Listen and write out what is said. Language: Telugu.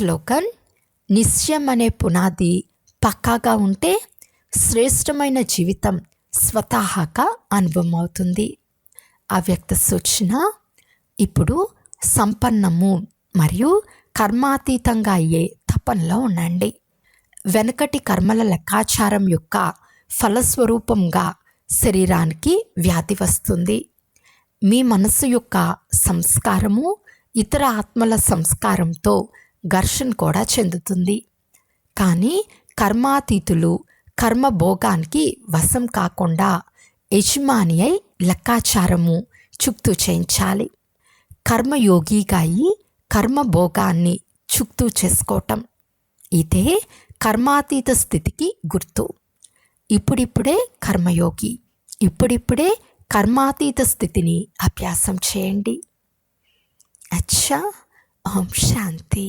శ్లోకం నిశ్చయం అనే పునాది పక్కాగా ఉంటే శ్రేష్టమైన జీవితం స్వతహాగా అనుభవం అవుతుంది అవ్యక్త సూచన ఇప్పుడు సంపన్నము మరియు కర్మాతీతంగా అయ్యే తపనలో ఉండండి. వెనకటి కర్మల లెక్కాచారం యొక్క ఫలస్వరూపంగా శరీరానికి వ్యాధి వస్తుంది. మీ మనస్సు యొక్క సంస్కారము ఇతర ఆత్మల సంస్కారంతో ఘర్షణ కూడా చెందుతుంది. కానీ కర్మాతీతులు కర్మ భోగానికి వశం కాకుండా యజమాని అయి లెక్కాచారము చుక్తూ చేయించాలి. కర్మయోగిగా అయి కర్మ భోగాన్ని చుక్తూ చేసుకోవటం ఇదే కర్మాతీత స్థితికి గుర్తు. ఇప్పుడిప్పుడే కర్మయోగి ఇప్పుడిప్పుడే కర్మాతీత స్థితిని అభ్యాసం చేయండి. అచ్చా! ஓம் சாந்தி